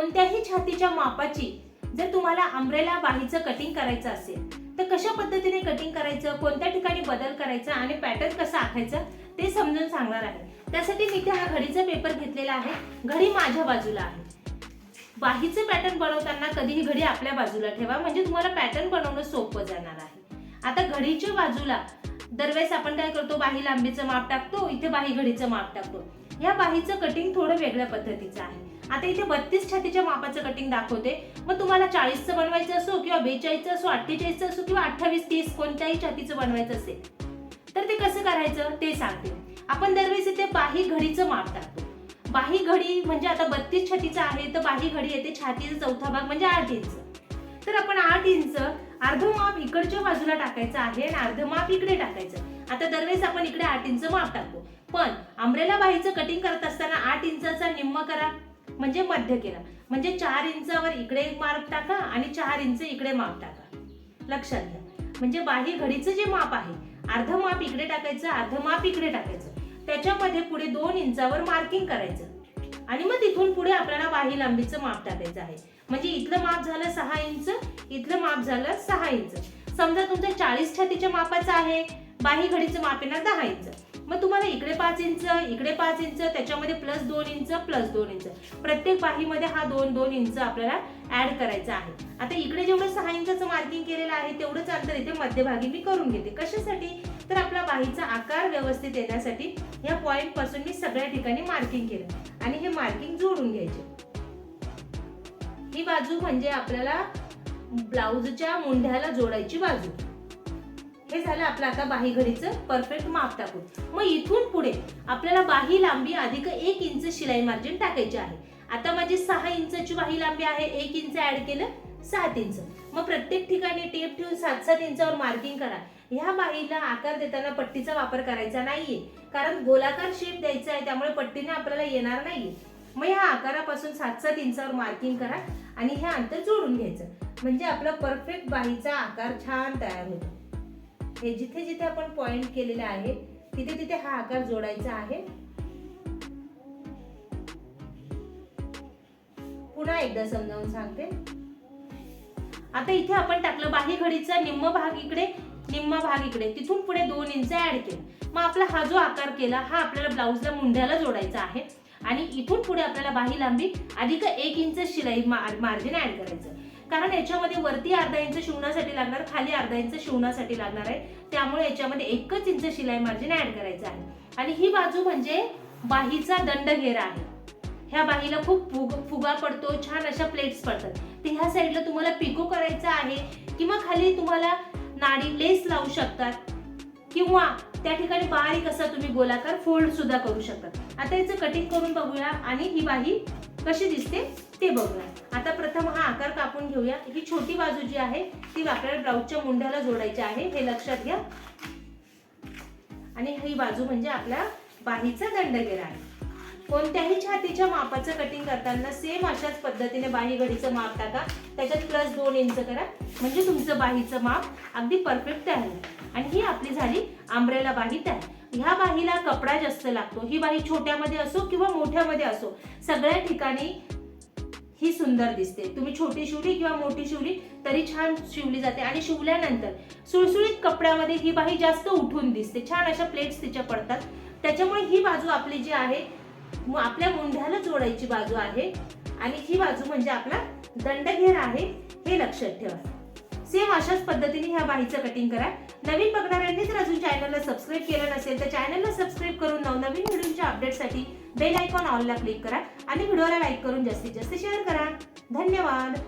कोणत्याही छातीच्या मापाची जर तुम्हाला आंब्रेला बाहीचं कटिंग करायचं असेल तर कशा पद्धतीने कटिंग करायचं कोणत्या ठिकाणी बदल करायचा आणि पॅटर्न कसा आखायचा ते समजून सांगणार आहे. त्यासाठी मी इथे हा घडीचा पेपर घेतलेला आहे. घडी माझ्या बाजूला आहे. बाहीचं पॅटर्न बनवताना कधीही घडी आपल्या बाजूला ठेवा म्हणजे तुम्हाला पॅटर्न बनवणं सोपं जाणार आहे. आता घडीच्या बाजूला दरवेळेस आपण काय करतो? बाही लांबीचं माप टाकतो इथे बाही घडीचं माप टाकतो. या बाहीचं कटिंग थोडं वेगळ्या पद्धतीचं आहे. आता इथे बत्तीस छातीच्या मापाचं कटिंग दाखवते. मग तुम्हाला चाळीसचं बनवायचं असो किंवा बेचाळीसचं असो अठ्ठेचाळीसचं असो किंवा अठ्ठावीस तीस कोणत्याही छातीचं बनवायचं असेल तर ते कसं करायचं ते सांगते. आपण दरवेळेस इथे बाही घडीचं माप टाकतो बाही घडी म्हणजे आता बत्तीस छातीचं आहे तर बाही घडी येते छातीचा चौथा भाग म्हणजे आठ इंच. तर आपण आठ इंच अर्ध माप इकडच्या बाजूला टाकायचं आहे आणि अर्ध माप इकडे टाकायचं. आता दरवेळेस आपण इकडे आठ इंच माप टाकतो पण आंब्रेला बाहीचं कटिंग करत असताना आठ इंचाचा निम्म करा. म्हणजे मध्य केला. म्हणजे चार इंचावर इकडे एक माप टाका आणि चार इंच इकडे माप टाका. लक्षात घ्या. म्हणजे बाही घडीचं जे माप आहे अर्ध माप इकडे टाकायचं अर्ध माप इकडे टाकायचं. त्याच्यामध्ये पुढे दोन इंचावर मार्किंग करायचं. आणि मग तिथून पुढे आपल्याला बाही लांबीचं माप टाकायचं आहे. म्हणजे इथलं माप झालं सहा इंच इथलं माप झालं सहा इंच. समजा तुमचं चाळीस छातीच्या मापाचं आहे बाही घडीचं माप येणार दहा इंच. मग तुम्हाला इकडे पाच इंच इकडे पाच इंच त्याच्यामध्ये प्लस दोन इंच प्लस दोन इंच. प्रत्येक बाहीमध्ये हा दोन दोन इंच आपल्याला ऍड करायचा आहे. आता इकडे जेवढं सहा इंचाचं मार्किंग केलेलं आहे तेवढंच अंतर इथे मध्यभागी मी करून घेते. कशासाठी? तर आपला बाहीचा आकार व्यवस्थित येण्यासाठी या पॉईंटपासून मी सगळ्या ठिकाणी मार्किंग केलं. आणि हे मार्किंग जोडून घ्यायचे. ही बाजू म्हणजे आपल्याला ब्लाउजच्या मुंढ्याला जोडायची बाजू. हे झालं आपलं आता बाही घडीचं परफेक्ट माप टाकून. मग इथून पुढे आपल्याला बाही लांबी अधिक एक इंच शिलाई मार्जिन टाकायची आहे. आता माझी सहा इंचची बाही लांबी आहे एक इंच ऍड केलं सात इंच. मग प्रत्येक ठिकाणी टेप ठेवून सात सात इंचावर मार्किंग करा. ह्या बाहीला आकार देताना पट्टीचा वापर करायचा नाहीये. कारण गोलाकार शेप द्यायचा आहे त्यामुळे पट्टीने आपल्याला येणार नाहीये. मग ह्या आकारापासून सात सात इंचावर मार्किंग करा आणि हे अंतर जोडून घ्यायचं. म्हणजे आपला परफेक्ट बाहीचा आकार छान तयार होतो. हे जिथे जिथे आपण पॉइंट केलेले आहे तिथे तिथे हा आकार जोडायचा आहे. पुन्हा एकदा समजावून सांगते. आता इथे आपण टाकलं बाही घडीचा निम्म भाग इकडे निम्म भाग इकडे. तिथून पुढे दोन इंच ऍड केलं. मग आपला हा जो आकार केला हा आपल्याला ब्लाऊजला मुंढ्याला जोडायचा आहे. आणि इथून पुढे आपल्याला बाही लांबी अधिक एक इंच शिलाई मार्जिन ऍड करायचं. कारण याच्यामध्ये वरती अर्धा इंच शिवण्यासाठी लागणार खाली अर्धा इंच शिवण्यासाठी लागणार आहे. त्यामुळे याच्यामध्ये एकच इंच शिलाई मार्जिन ऍड करायचं आहे. आणि ही बाजू म्हणजे बाहीचा दंड घेरा आहे. ह्या बाहीला खूप फुग फुगा पडतो छान अशा प्लेट्स पडतात. तर ह्या साईडला तुम्हाला पिको करायचं आहे किंवा खाली तुम्हाला नाडी लेस लावू शकतात किंवा त्या ठिकाणी बारीक असा तुम्ही गोलाकार फोल्ड सुद्धा करू शकता आता याचं कटिंग करून बघूया आणि ही बाही कशी दिसते ते बघूया. आता प्रथम हा आकार कापून घेऊया. ही छोटी बाजू जी आहे ती आपल्याला ब्लाऊजच्या मुंढ्याला जोडायची आहे. हे लक्षात घ्या. आणि ही बाजू म्हणजे आपल्या बाहीचा दंडगेरा आहे. कोणत्याही छातीच्या मापाचं कटिंग करताना सेम अशाच पद्धतीने बाही घडीचं माप टाका. त्याच्यात प्लस दोन इंच करा. म्हणजे तुमचं बाहीचं माप अगदी परफेक्ट आहे आणि ही आपली झाली आंब्रेला बाही तयार. ह्या बाहीला कपडा जास्त लागतो ही बाही छोट्यामध्ये असो किंवा मोठ्यामध्ये असो सगळ्या ठिकाणी ही सुंदर दिसते. तुम्ही छोटी शिवली किंवा मोठी शिवली तरी छान शिवली जाते. आणि शिवल्यानंतर सुळसुळीत कपड्यामध्ये ही बाही जास्त उठून दिसते. छान अशा प्लेट्स तिच्या पडतात. त्याच्यामुळे ही बाजू आपली जी आहे आपल्या मुंढ्याला जोडायची बाजू आहे. आणि ही बाजू म्हणजे आपला दंडघेर आहे हे लक्षात ठेवा. सेम अशाच पद्धतीने ह्या बाहीचं कटिंग करा. नवीन बघणाऱ्यांनी जर अजून चॅनलला सबस्क्राईब केलं नसेल तर चॅनलला सबस्क्राईब करून नवनवीन व्हिडिओच्या अपडेटसाठी बेल आयकॉन ऑनला क्लिक करा आणि व्हिडिओला लाईक करून जास्तीत जास्त शेअर करा. धन्यवाद.